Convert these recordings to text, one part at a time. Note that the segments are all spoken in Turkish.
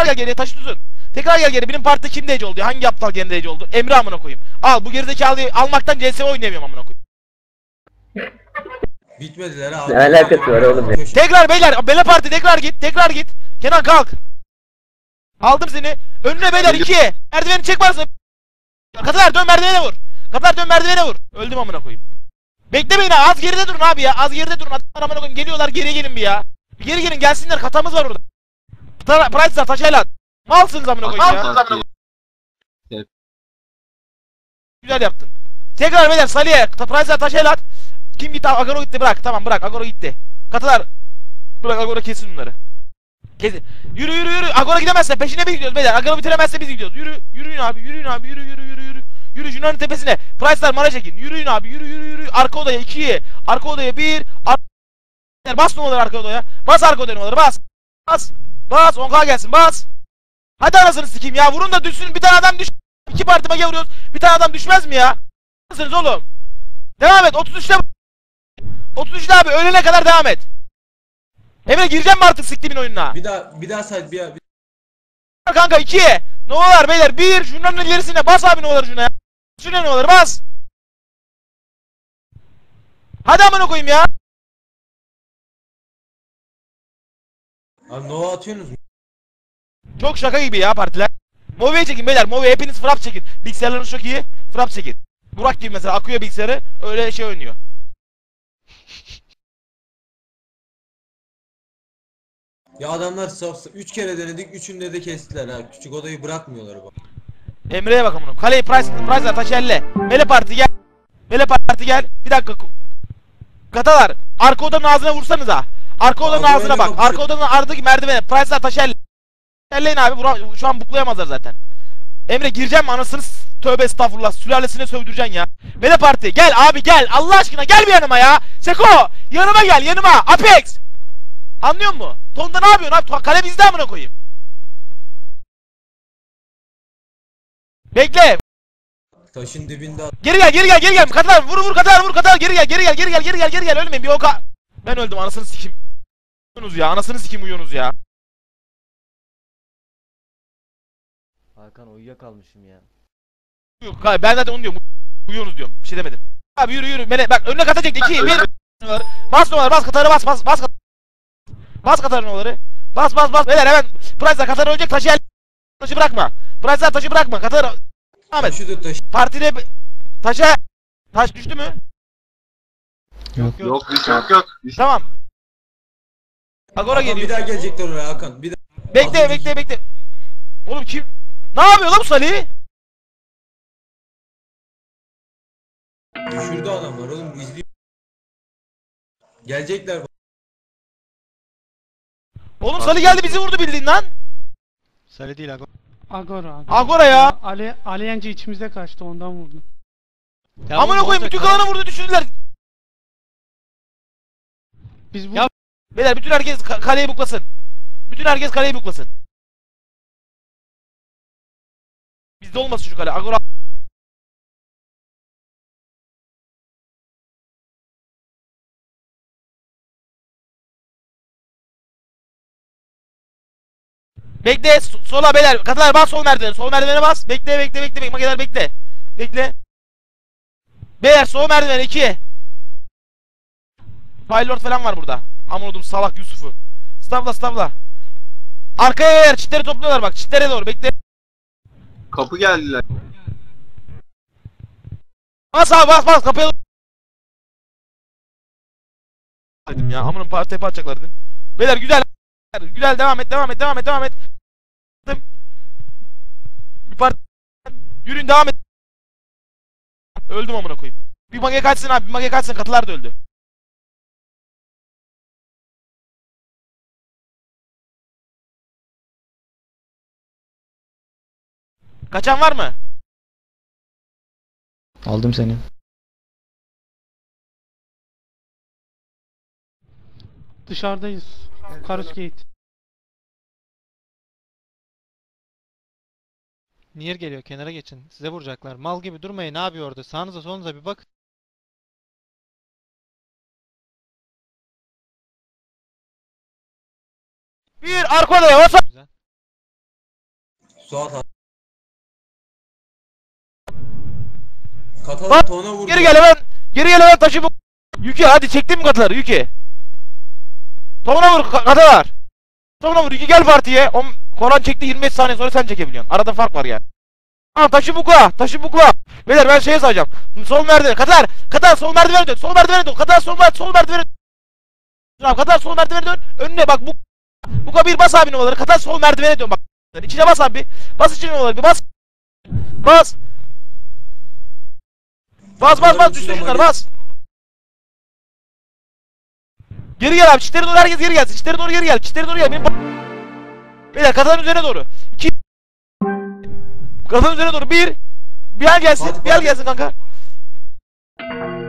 Tekrar gel geriye taşı tutun. Tekrar gel geri. Benim partide kim DC oldu? Hangi aptal gene DC oldu? Emre amına koyayım. Al bu gerizekalıyı almaktan CS oynayamıyorum amına koyayım. Bitmediler abi. Ne alakası var oğlum ya? Tekrar beyler Bele Parti tekrar git tekrar git. Kenan kalk. Aldım seni. Önüne beyler iki. Merdiveni çek varsa. Katılar dön merdivene vur. Katılar dön merdivene vur. Öldüm amına koyayım. Beklemeyin ha az geride durun abi ya. Az geride durun. Adamlar amına koyayım geliyorlar geriye gelin bir ya. Bir geri gelin gelsinler katamız var orada. Tara- Price'lar taşayla. Malsınız amına koyayım ya. Güzel yaptın. Tekrar beyler Salih'e. Ta- Price'lar taşayla at. Kim gitti? Agoro gitti bırak. Tamam bırak. Agoro gitti. Katılar. Bırak Agora kesin bunları. Kesin. Yürü yürü yürü. Agora gidemezse peşine biz gidiyoruz beyler. Agora bitiremezse biz gidiyoruz. Yürü. Yürüyün abi. Yürüyün abi. Yürü yürü yürü yürü. Yürü Junan'ın tepesine. Price'lar mara çekin. Yürüyün abi. Yürü yürü yürü. Arka odaya 2. Arka odaya 1. Ar bas numaraları arka odaya. Bas arka odaya numaraları bas. Bas. Bas. 10k gelsin. Bas. Hadi anasını sikeyim ya. Vurun da düşsün. Bir tane adam düş. İki parti mage vuruyoruz. Bir tane adam düşmez mi ya? Nasılsınız oğlum? Devam et. 33'te 33'te abi. Ölene kadar devam et. Emre gireceğim mi artık siktimin oyununa? Bir daha bir daha say bir bir- Kanka 2. Novalar beyler 1. Şunların ilerisine bas abi Novaları şuna ya. Şuna Novaları bas. Hadi amına koyayım ya. Nova atıyorsunuz mu? Çok şaka gibi ya partiler. Move'ye çekin beyler. Move hepiniz frap çekin. Bilgisayarlarınız çok iyi. Frap çekin. Burak gibi mesela akıyor bilgisayarı. Öyle şey oynuyor. Ya adamlar saf 3 kere denedik. Üçünde de kestiler ha. Küçük odayı bırakmıyorlar bak. Emre'ye bak amına. Kaleyi Price, Price'lar taş elle. Mele parti gel. Mele parti gel. Bir dakika. Katalar. Arka odanın ağzına vursanıza. Arka odanın Abi ağzına öyle bak. kapı- Arka odanın ardındaki merdivene. Price'lar taş elle. Elleyin abi. Bura, şu an buklayamazlar zaten. Emre gireceğim mi anasını s- tövbe estağfurullah sülalesine sövdüreceksin ya. Mele parti gel abi gel Allah aşkına gel bir yanıma ya. Seko yanıma gel yanıma Apex. Anlıyor musun? Tonda ne yapıyorsun abi? Kale bizde amına koyayım. Bekle. Taşın dibinde Geri gel geri gel geri gel. Katar vur vur Katar vur Katar geri gel geri gel geri gel geri gel geri gel ölmeyin bir oka. Ben öldüm anasını sikim. Uyuyorsunuz ya anasını sikim uyuyorsunuz ya. Hakan uyuyakalmışım ya. Yok hayır, ben zaten onu diyorum. Uyuyorsunuz diyorum. Bir şey demedim. Abi yürü yürü. Mele bak önüne kata çekti. 2 1 Bas numaraları bas Katar'ı bas bas bas Katar'ı. Bas Katar'ın numaraları. Bas bas bas. Beyler hemen Price'lar Katar ölecek taşı el. Taşı bırakma. Price'lar taşı bırakma. Katar Devam et. Taşı da taşı. Partide taşa taş düştü mü? Yok yok yok yok. Tamam. Agora Hakan, geliyor. Bir daha gelecekler oraya Hakan. Bir daha. Bekle Hakan, bekle bekle. Oğlum kim? Ne yapıyor lan Salih? Düşürdü adamlar oğlum izliyor. Gelecekler bak. Oğlum Salih geldi bizi vurdu bildiğin lan. Sale değil Agor. Agora. Agora, Agora ya. Ali, Ali Yence içimize kaçtı ondan vurdu. Amına koyayım bütün kalanı vurdu düşürdüler. Biz bu Ya- Beyler bütün herkes ka- kaleyi buklasın. Bütün herkes kaleyi buklasın. Bizde olmasın şu kale. Agora Bekle so- sola beyler. Katılar bas sol merdivene sol merdivene bas. Bekle bekle bekle. Bekle makineler bekle. Bekle. Beyler sol merdiven 2 Firelord falan var burada Aman salak Yusuf'u. Stavla stavla. Arkaya yer çitleri topluyorlar bak çitlere doğru bekle. Kapı geldiler. Bas abi bas bas kapıya Dedim ya amanın parti tepe atacaklar dedim. Beyler güzel. Güzel devam et devam et devam et devam et. Bir parti Yürüyün devam et. Öldüm amına koyayım. Bir mage kaçsın abi bir mage kaçsın katılar da öldü Kaçan var mı? Aldım seni. dışarıdayız. Karus Gate. Nier geliyor kenara geçin. Size vuracaklar. Mal gibi durmayın abi orada. Sağınıza solunuza bir bak. Bir arka odaya bas Güzel. Suat abi. Katalar Bak, tona vurdu. Geri gel hemen. Geri gel hemen taşı bu. Yükü hadi çektin mi katıları Yükü? Tovuna vur ka- katalar. Tovuna vur Yükü gel partiye. On, Koran çekti 25 saniye sonra sen çekebiliyorsun. Arada fark var yani. Ha taşı bukla. Taşı bukla. Beyler ben şeye sayacağım. Sol merdiven. Katar. Katar sol merdivene dön. Sol merdivene dön. Katar sol merdivene sol merdivene dön. Tamam Katar sol merdivene dön. Önüne bak bu. Buka bir bas abi numaraları. Katar sol merdivene dön bak. İçine bas abi. Bas içine numaraları bir bas. Bas. Bas bas bas düştü şunlar bas. Geri gel abi çitlere doğru herkes geri gelsin. Çitlere doğru geri gel. Çitlere doğru gel. Benim Beyler katanın üzerine doğru. İki. Katanın üzerine doğru. Bir. Bir el gelsin. Hadi, bir el gelsin kanka.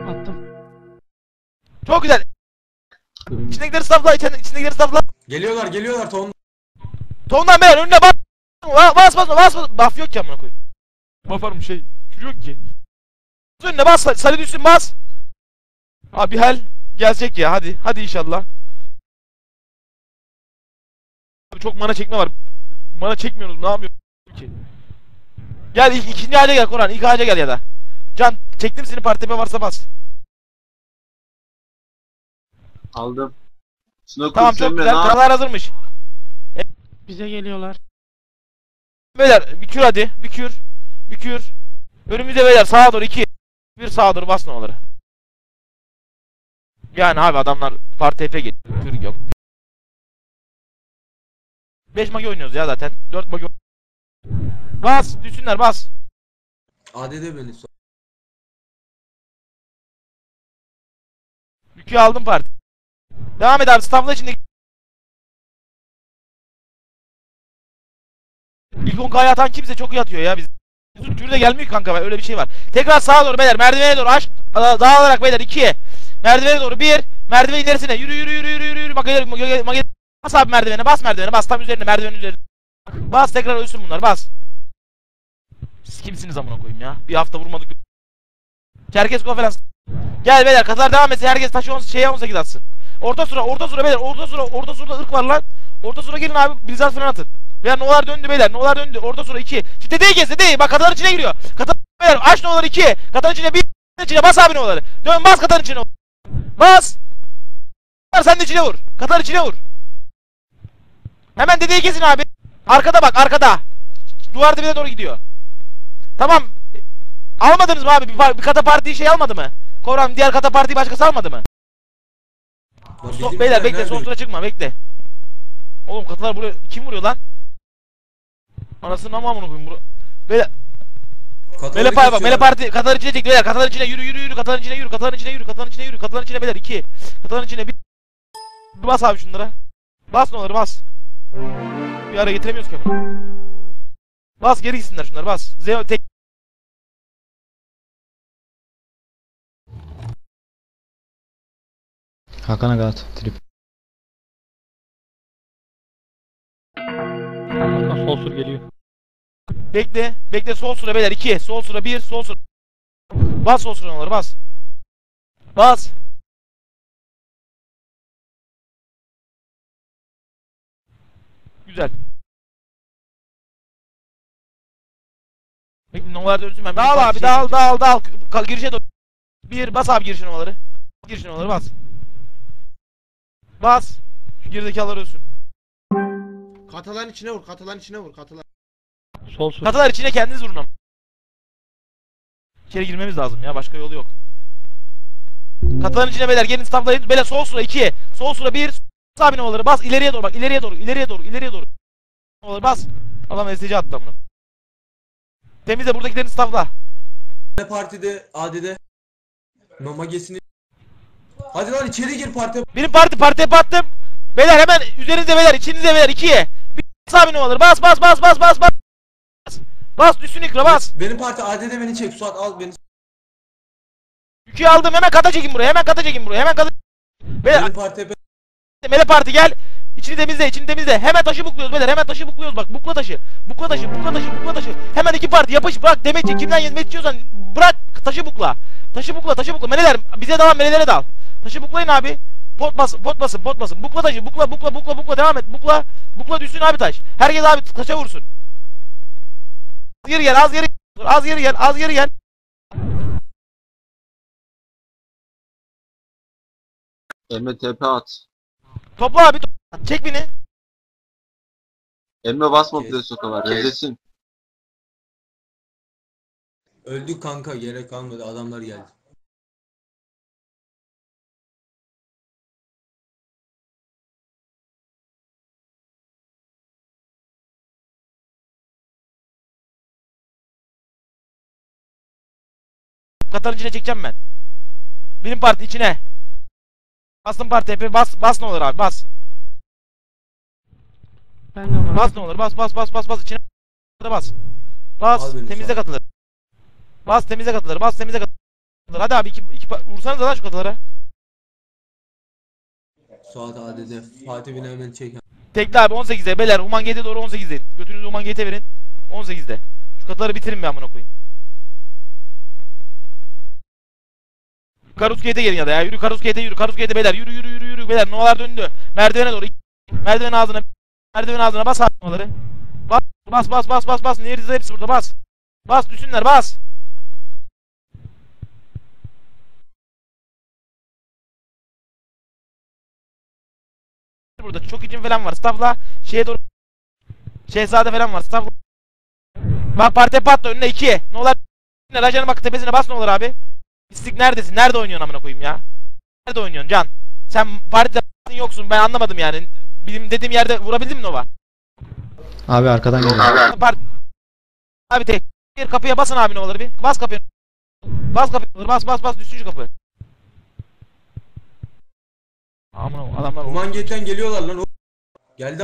Attım. Çok güzel. İçindekileri stafla. içinde- içindekileri stafla. Geliyorlar geliyorlar ton. Tondan beyler önüne bas. Bas bas bas bas. Buff yok ki amına koyayım. Buff var mı şey? Yok ki. Önüne bas. Sarı düşsün bas. Abi hel. Gelecek ya hadi. Hadi inşallah. Abi çok mana çekme var. Mana çekmiyoruz. Ne yapıyoruz ki? Gel ilk, ikinci ağaca gel Koran. İlk ağaca gel ya da. Can çektim seni partime varsa bas. Aldım. Şuna Tamam çok güzel. Karalar hazırmış. Bize geliyorlar. Beyler bir kür hadi. Bir kür. Bir kür. Önümüzde beyler sağa doğru iki. Bir sağa doğru bas olur. Yani abi adamlar parti F'e gitti. Kür yok. 5 magi oynuyoruz ya zaten. 4 magi Bas düşsünler bas. ADD beni. Suat. Yükü aldım parti. Devam et abi staffla içinde. İlk 10 kaya atan kimse çok iyi atıyor ya biz. De gelmiyor kanka öyle bir şey var. Tekrar sağa doğru beyler merdivene doğru aç. Da- Dağılarak beyler 2'ye. Merdivene doğru 1. Merdiven ilerisine yürü yürü yürü yürü yürü yürü. Gel gel. Bas abi merdivene bas merdivene bas tam üzerine merdivenin üzerine. Bas tekrar ölsün bunlar bas. Siz kimsiniz amına koyayım ya? Bir hafta vurmadık. Çerkez konferans. Gel beyler Katar devam etsin. Herkes taşı 10 şeye 18 atsın. Orta sıra, orta sıra beyler. Orta sıra, orta sırada ırk var lan. Orta sıra gelin abi. Blizzard falan atın. Beyler nolar döndü beyler. Nolar döndü. Orta sıra 2. Şimdi değil gelse değil. Bak Katar'ın içine giriyor. Katar beyler aç noları 2. Katar'ın içine 1. içine bas abi noları. Dön bas Katar'ın içine. Bas. Sen de içine vur. Katar içine vur. Hemen dedeyi kesin abi. Arkada bak arkada. Duvar dibine doğru gidiyor. Tamam. Almadınız mı abi? Bir, bir kata partiyi şey almadı mı? Koran diğer kata partiyi başkası almadı mı? So- beyler bekle son sıra çıkma bekle. Oğlum katılar buraya kim vuruyor lan? Anasını ama amına koyayım bura. Beyler Kataları Mele Parti bak. Mele Parti katıların içine çek beyler katıların içine yürü yürü yürü katıların içine yürü katıların içine yürü katıların içine yürü katıların içine beyler 2 katıların içine bir Bir bas abi şunlara. Bas ne olur bas. Bir ara getiremiyoruz ki. Bas geri gitsinler şunlar bas. Zeo tek Hakan Aga at. Trip. Sol sur geliyor. bekle. Bekle sol sıra beyler 2 sol sıra 1 sol sıra. Bas sol sıra onları bas. Bas. Güzel. Bekle numaralar dönsün ben. Dağıl abi dağıl dağıl dağıl. Ka- girişe doğru. Bir bas abi giriş numaraları. Giriş numaraları bas. Bas. Şu gerizekalılar ölsün. Katalan içine vur, katalan içine vur, katalan. Sol sur. Katılar içine kendiniz vurun ama. İçeri girmemiz lazım ya başka yolu yok. Katıların içine beyler gelin staflayın. Beyler sol sıra 2. Sol sıra 1. Sağ binaları bas ileriye doğru bak ileriye doğru ileriye doğru ileriye doğru. Binaları bas. Adam SC attı bunu. Temizle buradakilerini stafla. Mele Parti'de ADD. Nomagesini. Hadi lan içeri gir parti. Benim parti partiye battım. Beyler hemen üzerinizde beyler içinizde beyler 2'ye. Sağ binaları bas bas bas bas bas bas. Bas düşsün ikra bas. Benim parti ADD beni çek. Suat al beni. Yükü aldım hemen kata çekin buraya hemen kata çekin buraya hemen kata. Beyler Benim parti Mele Parti gel. İçini temizle, içini temizle. Hemen taşı bukluyoruz beyler. Hemen taşı bukluyoruz bak. Bukla taşı. Bukla taşı, bukla taşı, bukla taşı. Hemen iki parti yapış bırak demetçi. Kimden yemek istiyorsan bırak taşı bukla. Taşı bukla, taşı bukla. Meleler bize devam, melelere dal. Taşı buklayın abi. Pot basın, pot basın, pot basın. Bukla taşı, bukla, bukla, bukla, bukla devam et. Bukla, bukla düşsün abi taş. Herkes abi taşa vursun. geri gel az geri az geri gel az geri gel. Emre tepe at. Topla abi topla. çek beni. Emre basma Kes. sokalar. Kes. Rezesin. Öldük kanka gerek kalmadı adamlar geldi. Katarın içine çekeceğim ben. Benim parti içine. Bastım parti hepi bas bas ne olur abi bas. Ben de var. Bas ne olur bas bas bas bas bas içine bas. Bas temizle sağ ol. katılır. Bas temizle katılır bas temizle katılır. Hadi abi iki, iki vursanız lan şu katılara. Suat AD'de Fatih beni hemen çek. Tekli abi 18'de beyler Human Gate'e doğru 18'de. Götünüzü Human Gate'e verin. 18'de. Şu katıları bitirin bir amına koyayım. Karus Gate'e gelin ya da ya. Yürü Karus Gate'e yürü. Karus Gate'e beyler. Yürü yürü yürü yürü beyler. Novalar döndü. Merdivene doğru. Merdiven ağzına. Merdiven ağzına bas abi novaları. Bas bas bas bas bas bas. Nehir'de hepsi burada bas. Bas düşsünler bas. Burada çok için falan var. Staff'la şeye doğru Şehzade falan var. Staff Bak parti patla önüne 2. Ne olur. Rajan'ın bak tepesine bas ne abi. İstik neredesin? Nerede oynuyorsun amına koyayım ya? Nerede oynuyorsun Can? Sen partide yoksun ben anlamadım yani. Benim dediğim yerde vurabildin mi Nova? Abi arkadan geliyor. Part Abi tek. Bir kapıya basın abi Nova'ları bir. Bas kapıya. Bas kapıya. Bas bas bas düşsün şu kapı. Amına adamlar Human Gate'den geliyorlar lan. o- Geldi.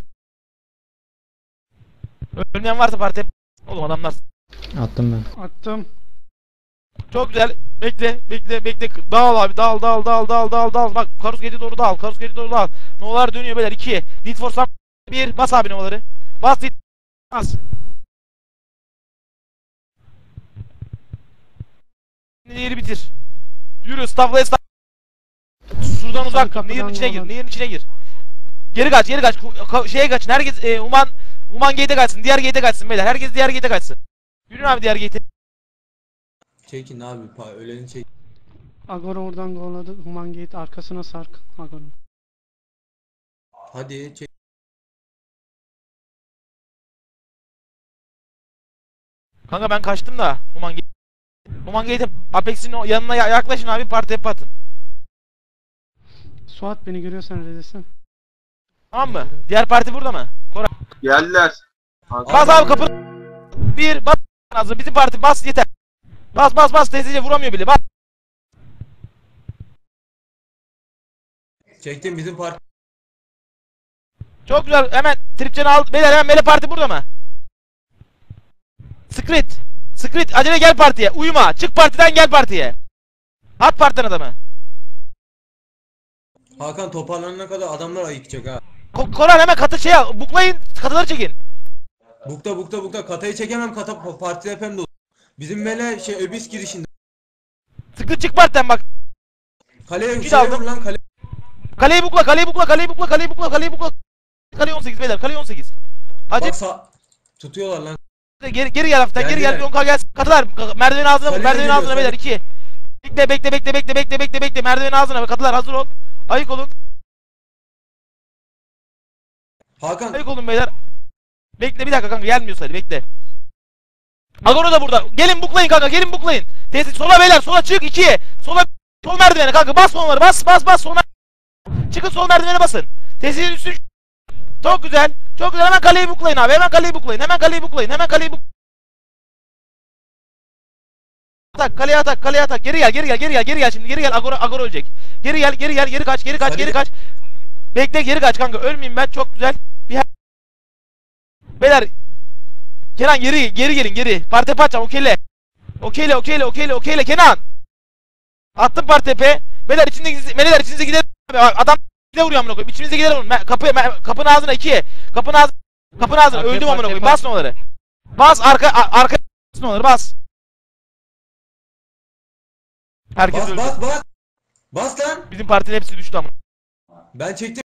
Ölmeyen varsa parti Oğlum adamlar Attım ben. Attım. Çok güzel. Bekle, bekle, bekle. Dağıl abi, dağıl, dağıl, dağıl, dağıl, dağıl, dağıl. Bak, Karus Gate'e doğru dağıl, Karus Gate'e doğru dağıl. Novalar dönüyor beyler, 2. Lead for Sam 1. Bas abi Novaları. Bas, lead. Bas. Yeri bitir. Yürü, stafflaya staff. Şuradan uzak nehirin içine gir, nehirin içine gir. Geri kaç, geri kaç. Şeye kaçın, herkes, e, Human, Human Gate'e kaçsın, diğer Gate'e kaçsın beyler. Herkes diğer Gate'e kaçsın. Yürüyün abi diğer Gate'e. Çekin abi. Pa öleni çek. Agora oradan golladı. Human Gate arkasına sark. Agora'nın. Hadi çek. Kanka ben kaçtım da Human Gate. Human Gate'e Apex'in yanına ya- yaklaşın abi parti hep atın. Suat beni görüyorsan rezesin. Tamam mı? Diğer parti burada mı? Koray. Geldiler. Bas abi kapı. Bir bas lazım. Bizim parti bas yeter. Bas bas bas teyzece vuramıyor bile. Bas. Çektim bizim parti. Çok güzel. Hemen tripçeni al. Beyler hemen Mele parti burada mı? Skrit. Skrit acele gel partiye. Uyuma. Çık partiden gel partiye. At partiden adamı. Hakan toparlanana kadar adamlar ayıkacak ha. Ko Koray hemen katı şey al. Buklayın. Katıları çekin. Bukta bukta bukta katayı çekemem kata pa- parti hep hem dolu. Bizim mele şey öbis girişinde. Skrit çık partiden bak. Kaleye Bir şey aldım. vur lan kale. Kaleyi bukla, kaleyi bukla, kaleyi bukla, kaleyi bukla, kaleyi bukla. Kale 18 beyler, kale 18. Hacı Bak sağ. Tutuyorlar lan. geri geri gel hafiften, geri gel. Geldiler. Yonka gelsin. Katılar. Merdiven ağzına vur, Kaleye merdiven geliyor, ağzına beyler 2. Bekle, bekle, bekle, bekle, bekle, bekle, bekle. Merdiven ağzına. Katılar hazır ol. Ayık olun. Hakan Ayık olun beyler. Bekle bir dakika kanka gelmiyorsa hadi bekle. Agoro da burada. Gelin buklayın kanka, gelin buklayın. Tesis sola beyler, sola çık 2'ye. Sola sol merdivene kanka bas onları. Bas bas bas sol Çıkın sol merdivene basın. Tesisin üstü Çok güzel. Çok güzel. Hemen kaleyi buklayın abi. Hemen kaleyi buklayın. Hemen kaleyi buklayın. Hemen kaleyi buk. Atak, kaleye atak, kaleye atak. Geri gel, geri gel, geri gel, geri gel şimdi. Geri gel. Agora Agora ölecek. Geri gel, geri gel, geri kaç, geri kaç, geri kaç. Bekle, geri kaç kanka. Ölmeyeyim ben. Çok güzel. Bir Beyler Kenan geri geri gelin geri. Parte paçam okeyle. Okeyle okeyle okeyle okeyle Kenan. Attım partepe. Beyler içinde meleler içinize gider. Adam bize vuruyor amına koyayım. İçimize gider onun. Kapı me- kapının ağzına ikiye. Kapının ağzı kapının ağzına öldüm amına koyayım. Bas onları. Bas arka arka bas onları bas. Herkes bas öldü. bas bas. Bas lan. Bizim partinin hepsi düştü amına. Ben çektim.